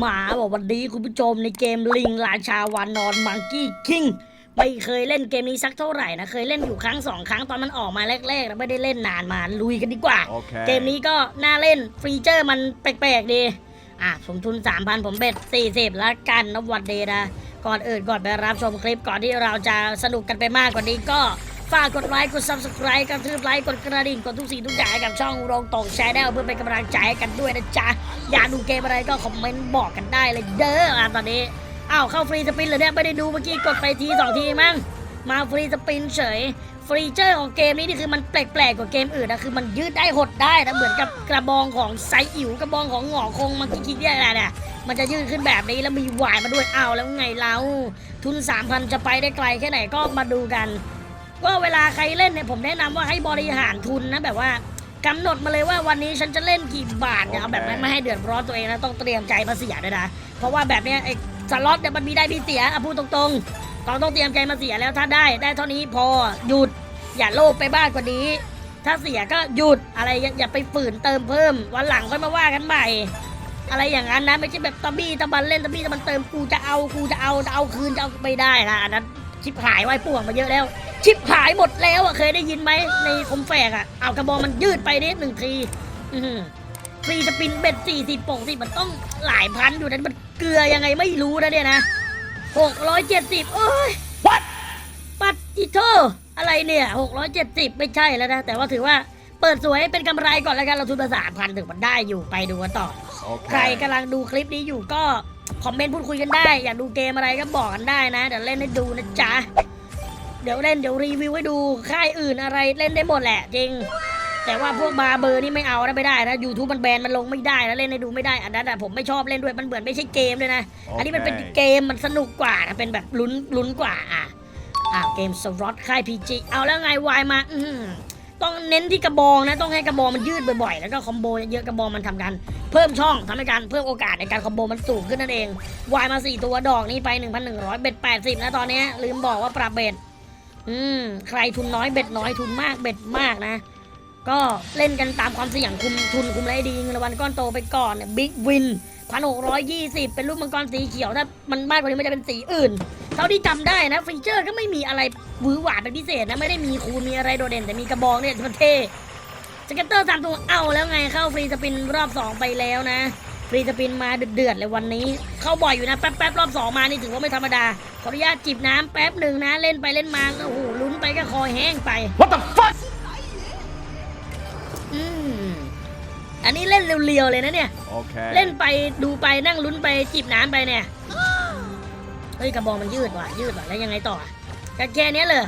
หมาบอกวันนี้คุณผู้ชมในเกมลิงราชาวานอนมังกี้คิงไม่เคยเล่นเกมนี้สักเท่าไหร่นะ เคยเล่นอยู่ครั้งสองครั้งตอนมันออกมาแรกๆแล้วไม่ได้เล่นนานมาลุยกันดีกว่า Okay. เกมนี้ก็น่าเล่นฟีเจอร์มันแปลกๆดี อะผมทุน 3,000 ผมเบ็ด 40ละกันนะวันเดย์นะก่อนอื่นก่อนไปรับชมคลิปก่อนที่เราจะสนุกกันไปมากกว่านี้ก็ ฝากกดไลค์ กด subscribe กระทืบไลค์ กดกระดิ่ง กดทุกสิ่งทุกอย่างให้กับช่องโรงตกแชร์แนลเพื่อเป็นกำลังใจให้กันด้วยนะจ๊ะ อยากดูเกมอะไรก็คอมเมนต์บอกกันได้เลยเด้ออะตอนนี้ อ้าวเข้าฟรีสปินเลยเนี่ยไม่ได้ดูเมื่อกี้กดไปทีสองทีมั้ง มาฟรีสปินเฉยฟรีเจอร์ของเกมนี้นี่คือมันแปลกๆกว่าเกมอื่นนะคือมันยืดได้หดได้นะเหมือนกับกระบองของไซอิ๋วกระบองของหงอคงมันคิดๆเนี่ยแหละเนี่ยมันจะยืดขึ้นแบบนี้แล้วมีหวายมาด้วยเอาแล้วไงเราทุน 3,000 จะไปได้ไกลแค่ไหนก็มาดูกัน ว่าเวลาใครเล่นเนี่ยผมแนะนำว่าให้บริหารทุนนะแบบว่ากำหนดมาเลยว่าวันนี้ฉันจะเล่นกี่บาทเนี่ยเอาแบบไม่ไม่ให้เดือดร้อนตัวเองนะต้องเตรียมใจมาเสียด้วยนะเพราะว่าแบบเนี้ยไอ้สล็อตเนี่ยมันมีได้มีเสียอะพูดตรงๆต้องต้องเตรียมใจมาเสียแล้วถ้าได้ได้เท่านี้พอหยุดอย่าโลภไปบ้ากกว่านี้ ถ้าเสียก็หยุดอะไรอย่าอย่าไปฝืนเติมเพิ่ม วันหลังค่อยมาว่ากันใหม่ อะไรอย่างนั้นนะไม่ใช่แบบตะบี้ตะบันเล่นตะบี้ตะบันเติมกูจะเอากูจะเอาจะเอาคืนจะเอาไม่ได้นะอันนั้น ชิบหายไว้ป่วงมาเยอะแล้ว ชิบหายหมดแล้วอะเคยได้ยินไหมในคมแฝกอะเอากระบอกมันยืดไปนิดหนึ่งทีอื้อหือฟรีสปินเบ็ดสี่สิบปกสิมันต้องหลายพันอยู่นะมันเกลือยังไงไม่รู้นะเนี่ยนะหกร้อยเจ็ดสิบโอ้ยปัดจิโทอะไรเนี่ยหกร้อยเจ็ดสิบไม่ใช่แล้วนะ แต่ว่าถือว่าเปิดสวยเป็นกำไรก่อนแล้วกันเราทุนมาสามพันถึงมันได้อยู่ไปดูกันต่อใคร Okay. กำลังดูคลิปนี้อยู่ก็ คอมเมนต์พูดคุยกันได้ อยากดูเกมอะไรก็บอกกันได้นะ เดี๋ยวเล่นให้ดูนะจ๊ะ เดี๋ยวเล่นเดี๋ยวรีวิวให้ดูค่ายอื่นอะไรเล่นได้หมดแหละจริง แต่ว่าพวกบาร์เบอร์นี่ไม่เอานะไม่ได้นะยูทูบมันแบนมันลงไม่ได้นะเล่นให้ดูไม่ได้อันนั้นอะผมไม่ชอบเล่นด้วยมันเหมือนไม่ใช่เกมเลยนะ อันนี้มันเป็นโอเคเกมมันสนุกกว่านะเป็นแบบลุ้นลุ้นกว่าอะอะเกมสล็อตค่ายพีจีเอาแล้วไงวายมา อื้อหือ ต้องเน้นที่กระบองนะ ต้องให้กระบองมันยืดบ่อยๆ แล้วก็คอมโบเยอะๆกระบองมันทำกัน เพิ่มช่องทำให้การเพิ่มโอกาสในการคอมโบมันสูงขึ้นนั่นเอง วายมาสี่ตัวดอกนี้ไป 1,100 เบ็ด 80 นะตอนนี้ลืมบอกว่าปรับเบ็ด อืม ใครทุนน้อยเบ็ดน้อยทุนมากเบ็ดมากนะ ก็เล่นกันตามความเสี่ยงคุมทุนคุมไรดีเงินรางวัลก้อนโตไปก่อนเนี่ยบิ๊กวิน พันหกร้อยยี่สิบเป็นรูปมังกรสีเขียวถ้ามันมากกว่านี้มันจะเป็นสีอื่น เท่าที่จำได้นะฟีเจอร์ก็ไม่มีอะไรหวือหวาเป็นพิเศษนะไม่ได้มีคูณมีอะไรโดดเด่นแต่มีกระบองเนี่ยมันเท่สเก็ตเตอร์สามตัวเอาแล้วไงเข้าฟรีสปินรอบสองไปแล้วนะฟรีสปินมาเดือดๆเลยวันนี้ เข้าบ่อยอยู่นะแป๊บๆรอบสองมานี่ถือว่าไม่ธรรมดาขออนุญาตจิบน้ำแป๊บหนึ่งนะเล่นไปเล่นมาก็โอ้โหลุ้นไปก็คอแห้งไป What the fuck? อืม อันนี้เล่นเรียวๆเลยนะเนี่ย Okay. เล่นไปดูไปนั่งลุ้นไปจิบน้ำไปเนี่ย เฮ้ยกระบอกมันยืดว่ะยืดว่ะแล้วยังไงต่ออะก็แค่เนี้ยเลย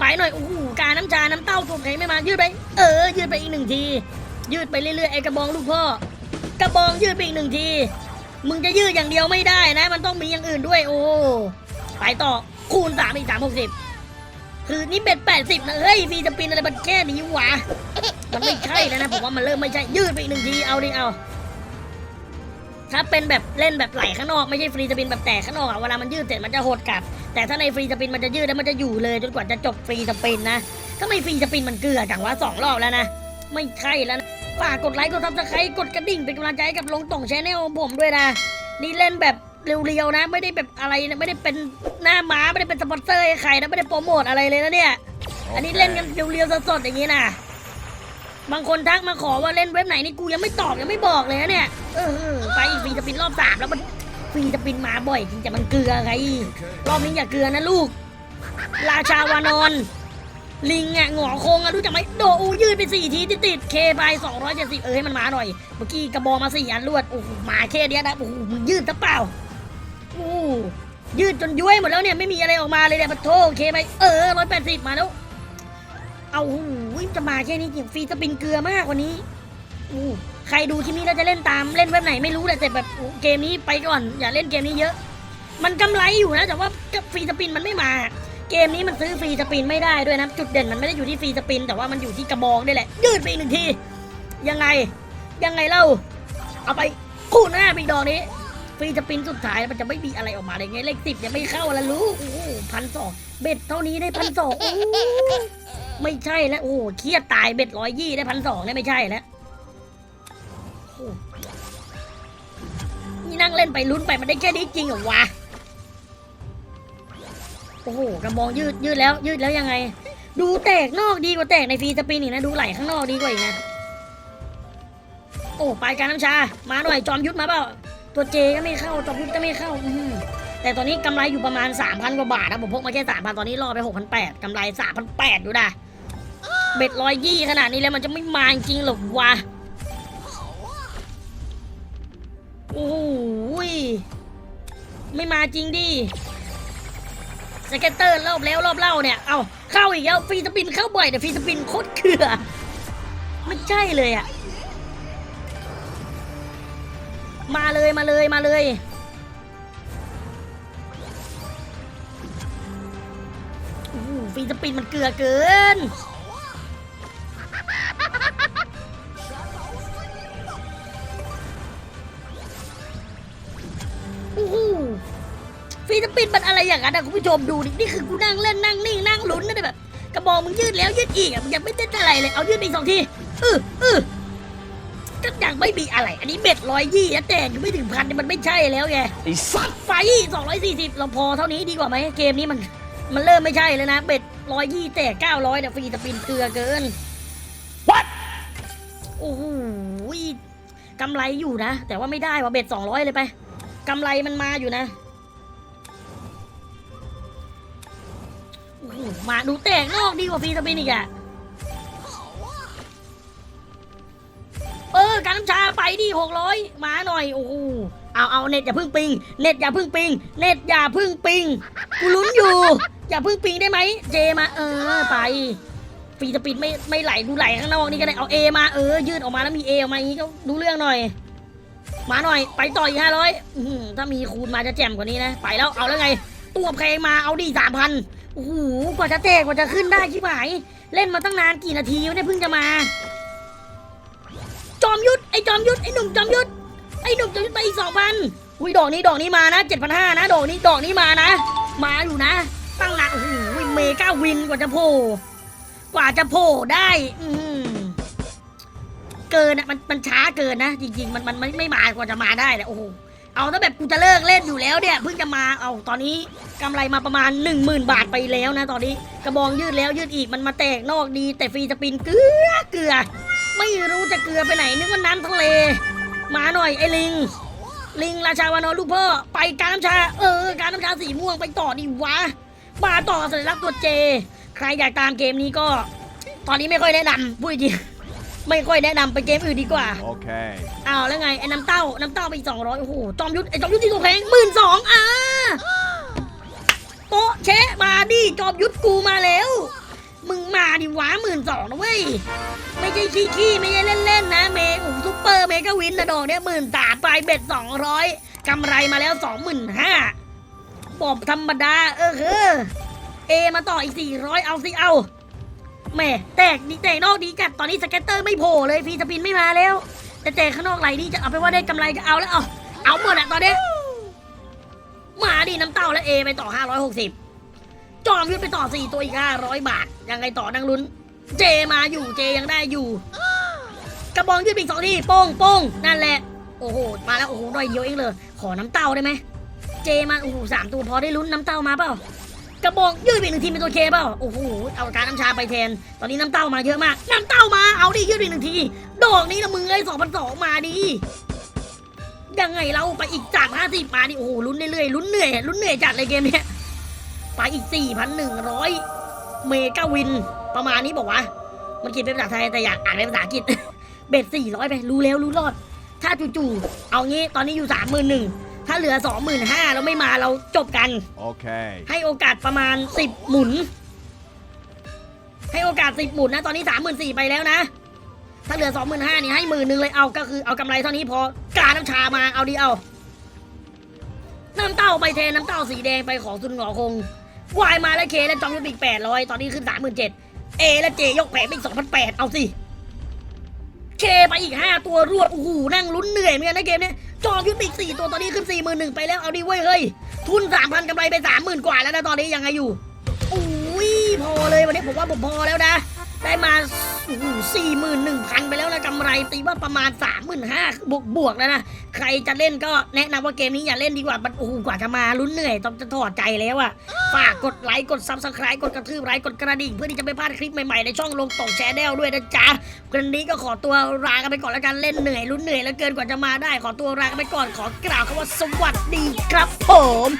ไปหน่อยโอ้โหการน้ำชาน้ำเต้าตัวไหนไม่มายืดไป เออ ยืดไปอีกหนึ่งที ยืดไปเรื่อยๆไอ้กระบองลูกพ่อ กระบองยืดไปอีกหนึ่งที มึงจะยืดอย่างเดียวไม่ได้นะ มันต้องมีอย่างอื่นด้วย โอ้ ไปต่อคูณสามอีกสามหกสิบ คือนี่เบ็ดแปดสิบนะเฮ้ยฟีจะปินอะไรมันแค่นี้วะมันไม่ใช่แล้วนะผมว่ามันเริ่มไม่ใช่ยืดไปอีกหนึ่งทีเอาดิเอาถ้าเป็นแบบเล่นแบบไหลข้างนอกไม่ใช่ฟรีสปินแบบแตกข้างนอกอะเวลามันยืดเสร็จมันจะหดกลับ แต่ถ้าในฟรีสปินมันจะยืดแล้วมันจะอยู่เลยจนกว่าจะจบฟรีสปินนะก็ไม่ฟรีสปินมันเกลือจังวะสองรอบแล้วนะไม่ใช่แล้วฝากกดไลค์กดซับสไครต์กดกระดิ่งเป็นกำลังใจให้กับลงต่องแชนแนลของผมด้วยนะนี่เล่นแบบเรียวๆนะ ไม่ได้แบบอะไรนะไม่ได้เป็นหน้าม้าไม่ได้เป็น ปอนเซอร์ให้ใครนะไม่ได้โปรโมทอะไรเลยนะเนี่ย อันนี้เล่นกันเรียวๆสดๆอย่างนี้นะบางคนทักมาขอว่าเล่นเว็บไหนนี่กูยังไม่ตอบยังไม่บอกเลยนะเนี่ยเออเออไปอีกฟรีจะปินรอบสามแล้วมันฟรีจะปินมาบ่อยจริงแต่มันเกลือไงรอบนี้อย่าเกลือนะลูก ราชาวานอนลิงอะหงอคงอะรู้จักไหมโดอูยืดไปสี่ทีติดติดเคไปสองร้อยเจ็ดสิบเออให้มันมาหน่อย เมื่อกี้กระบอกมาสี่อันรวดโอ้โหมาแค่เนี้ยนะโอ้โหมึงยืดซะเปล่าโอ้โห ยืดจนย้วยหมดแล้วเนี่ยไม่มีอะไรออกมาเลยเนี่ยปะโทเคไปเออร้อยแปดสิบมาแล้ว เอาหูจะมาแค่นี้จริงฟรีสปินเกลือมากกว่านี้อู้ใครดูคลิปนี้แล้วจะเล่นตามเล่นเว็บไหนไม่รู้แต่แบบเกมนี้ไปก่อน อย่าเล่นเกมนี้เยอะ มันกำไรอยู่นะแต่ว่าฟรีสปินมันไม่มา เกมนี้มันซื้อฟรีสปินไม่ได้ด้วยนะจุดเด่นมันไม่ได้อยู่ที่ฟรีสปิน แต่ว่ามันอยู่ที่กระบองนี่แหละ ยืดไปอีกหนึ่งที ยังไงยังไงเล่า เอาไปคู่หน้าปีดอกนี้ ฟรีสปินสุดท้ายมันจะไม่มีอะไรออกมาเลยไงเลขสิบยังไม่เข้าล้วรู้โอ้พันสองเบ็ดเท่านี้ได้พันสองไม่ใช่แล้วโอ้เครียดตายเบ็ดร้อยยี่ได้พันสองเนี่ยไม่ใช่แล้วโอ้นี่นั่งเล่นไปลุ้นไปมันได้แค่นี้จริงเหรอวะโอ้โหกระบองยืดยืดแล้ว ยืดแล้วยังไง ดูแตกนอกดีกว่าแตกในฟรีสปินอีกนะดูไหลข้างนอกดีกว่าอีกนะโอ้ไปการน้ำชา มาหน่อยจอมยุทธมาเปล่า ตัวเจก็ไม่เข้าจอมยุทธก็ไม่เข้าอืแต่ตอนนี้กำไรอยู่ประมาณ 3,000กว่าบาทนะผมพกมาแค่3,000 ตอนนี้รอไป 6,800กำไร 3,800ดูนะเบ็ดร้อยยี่ขนาดนี้แล้วมันจะไม่มาจริงเหรอวะโอ้โหยไม่มาจริงดิสเก็ตเตอร์รอบแล้วรอบเล่าเนี่ย เอาเข้าอีกแล้วฟีสปินเข้าบ่อยแต่ฟีสปินโคตรเขื่อไม่ใช่เลยอะ มาเลยมาเลยมาเลยฟรีสปินมันเกลือเกิน โอ้โหฟีสปินมันอะไรอย่างนั้นนะคุณผู้ชมดูดินี่คือกูนั่งเล่นนั่งนิ่งนั่งลุ้นนะแบบ กระบอกมึงยืดแล้วยืดอีกอะมึงยังไม่ได้นอะไรเลย เอายืดอีกสองที อืออือ ก็ยังไม่มีอะไร อันนี้เบ็ดร้อยยี่แต่ยังไม่ถึงพันเนี่ยมันไม่ใช่แล้วไงไอ้สัตว์ไฟสองร้อยสี่สิบเราพอเท่านี้ดีกว่าไหมเกมนี้มัน มันเริ่มไม่ใช่แล้วนะ เบ็ดร้อยยี่แต่เก้าร้อยเนี่ยฟรีสปินเกลือเกิน What โอ้โหกำไรอยู่นะ แต่ว่าไม่ได้ว่าเบ็ดสองร้อยเลยไปกำไรมันมาอยู่นะโอ้โหมาดูแตกนอกดีกว่าฟรีสปินอีกอะ น้ำชาไปดิหกร้อยมาหน่อยโอ้โหเอาเอาเน็ตอย่าพึ่งปิง เน็ตอย่าพึ่งปิง เน็ตอย่าพึ่งปิง กูลุ้นอยู่ อย่าพึ่งปิงได้ไหม เจมาเออไปฟรีสปินไม่ไม่ไหลดูไหลข้างนอกนี่ก็ได้เอาเอมาเออยืดออกมาแล้วมีเอออกมาอย่างนี้ก็ดูเรื่องหน่อย มาหน่อยไปต่ออีกห้าร้อยถ้ามีคูณมาจะแจ่มกว่านี้นะ ไปแล้วเอาแล้วไง ตัวเพลงมาเอาดีสามพันโอ้โหกว่าจะเตะกว่าจะขึ้นได้ชิบหาย เล่นมาตั้งนานกี่นาทีวะเนี่ยเพิ่งจะมา อมยุทธไอ้จอมยุทธไอ้หนุ่มจอมยุทธไอ้หนุ่มจอมยุทธไปอีกสองพันอุ้ยดอกนี้ดอกนี้มานะเจ็ดพันห้านะดอกนี้ดอกนี้มานะ มาอยู่นะ ตั้งหนักโอ้โหเมก้าวินกว่าจะโผล่กว่าจะโผล่ได้ อืมเกินอะมันมันช้าเกินนะ จริง ๆ มันมันไม่ไม่มากว่าจะมาได้เลยโอ้โหเอาถ้าแบบกูจะเลิกเล่นอยู่แล้วเนี่ยเพิ่งจะมาเอาตอนนี้กำไรมาประมาณ 1 0,000 บาทไปแล้วนะ ตอนนี้กระบองยืดแล้วยืดอีกมันมาแตกนอกดี แต่ฟรีสปินเกลือเกลือ ไม่รู้จะเกลือไปไหนนึกว่าน้ำทะเล มาหน่อยไอ้ลิง ลิงราชาวานอนลูกพ่อไปการน้ำชา เออ การน้ำชาสีม่วงไปต่อดิวะ มาต่อสัญลักษณ์ตัวเจ ใครอยากตามเกมนี้ก็ ตอนนี้ไม่ค่อยแนะนำพูดจริงไม่ค่อยแนะนำไปเกมอื่นดีกว่า Okay. อ้าวแล้วไงไอ้น้ำเต้า น้ำเต้าไปสองร้อยโอ้โห จอมยุทธไอ้จอมยุทธที่ตัวแพงหมื่นสองอ่าโป๊ะเชะมาดิจอมยุทธกูมาแล้ว มาดิวะหมื่นสองนะเว้ย ไม่ใช่ขี้ขี้ไม่ใช่เล่นๆนะเมย์อุ้ซุปเปอร์เมกาวินนะดอกเนี่ยหมื่นสามไปเบ็ดสองร้อยกำไรมาแล้วสองหมื่นห้าปอบธรรมดา เออคือเอมาต่ออีกสี่ร้อยเอาสิเอาแม่แตกดีแตกนอกดีจัดตอนนี้สเก็ตเตอร์ไม่โผล่เลยฟีสปินไม่มาแล้ว แต่แตกข้างนอกไหลดีจะเอาไปว่าได้กำไรก็เอาแล้วเอาเอาหมดอะตอนนี้มาดิน้ำเต้าและเอไปต่อห้าร้อยหกสิบ จอมยุทธไปต่อสี่ตัวอีกห้าร้อยบาท ยังไงต่อนังลุ้น เจมาอยู่เจยังได้อยู่ กระบองยืดไปอีกสองทีโป้งโป้งนั่นแหละ โอ้โห มาแล้วโอ้โหหน่อยเดียวเองเลย ขอน้ำเต้าได้ไหม เจมาโอ้โหสามตัวพอได้ลุ้นน้ำเต้ามาเปล่ากระบองยืดไปอีกหนึ่งทีเป็นตัวเคเปล่าโอ้โห เอาการน้ำชาไปแทน ตอนนี้น้ำเต้ามาเยอะมาก น้ำเต้ามา เอาดิยืดไปอีกหนึ่งที ดอกนี้ละมึงเลยสองพันสองมาดิยังไงเราไปอีกจากห้าสิบมาดิ โอ้โหลุ้นเรื่อยๆลุ้นเหนื่อยลุ้นเหนื่อยจัดเลยเกมเนี้ย ไปอีกสี่พันหนึ่งร้อยเมกาวิน ประมาณนี้บอกว่า มันเขียนเป็นภาษาไทยแต่อยากอ่านเป็นภาษาอังกฤษ เบ็ดสี่ร้อยไป รู้แล้วรู้รอด ถ้าจู่ๆ เอางี้ตอนนี้อยู่สามหมื่นหนึ่งถ้าเหลือสองหมื่นห้าแล้วไม่มาเราจบกัน Okay. ให้โอกาสประมาณสิบหมุน ให้โอกาสสิบหมุนนะ ตอนนี้สามหมื่นสี่ไปแล้วนะ ถ้าเหลือสองหมื่นห้านี่ให้หมื่นหนึ่งเลย เอาก็คือเอากำไรเท่านี้พอกาน้ำชามา เอาดีเอาน้ำเต้าไปแทนน้ำเต้าสีแดงไปของซุนหงอคง วายมาแล้วเคแล้วจองยุทธอีกแปดร้อยตอนนี้ขึ้นสามหมื่นเจ็ดเอและเจยกแผงไปอีกสองพันแปดเอาสิเคไปอีกห้าตัวรวดโอ้โหนั่งลุ้นเหนื่อยเหมือนกันนะเกมเนี้ยจองยุทธอีกสี่ตัวตอนนี้ขึ้นสี่หมื่นหนึ่งไปแล้วเอาดิเว้ยเฮ้ยทุนสามพันกำไรไปสามหมื่นกว่าแล้วนะตอนนี้ยังไงอยู่อุ้ยพอเลยวันนี้ผมว่าผมพอแล้วนะ ได้มาสี่หมื่นหนึ่งพันไปแล้วนะกำไรตีว่าประมาณ3 5 0 0 0บวกบวกแล้วนะ ใครจะเล่นก็แนะนำว่าเกมนี้อย่าเล่นดีกว่ามันโอ้โหกว่าจะมาลุ้นเหนื่อยต้องจะถอดใจแล้วอะฝากกดไลค์กดซับสไครต์กดกระทืบไลค์กดกระดิ่ง เพื่อที่จะไม่พลาดคลิปใหม่ๆในช่องลงต่องแชร์แนลด้วยนะจ๊ะวันนี้ก็ขอตัวลากันไปก่อนแล้วกันเล่นเหนื่อยลุ้นเหนื่อยแล้วเกินกว่าจะมาได้ ขอตัวลากันไปก่อนขอกล่าวคำว่าสวัสดีครับผม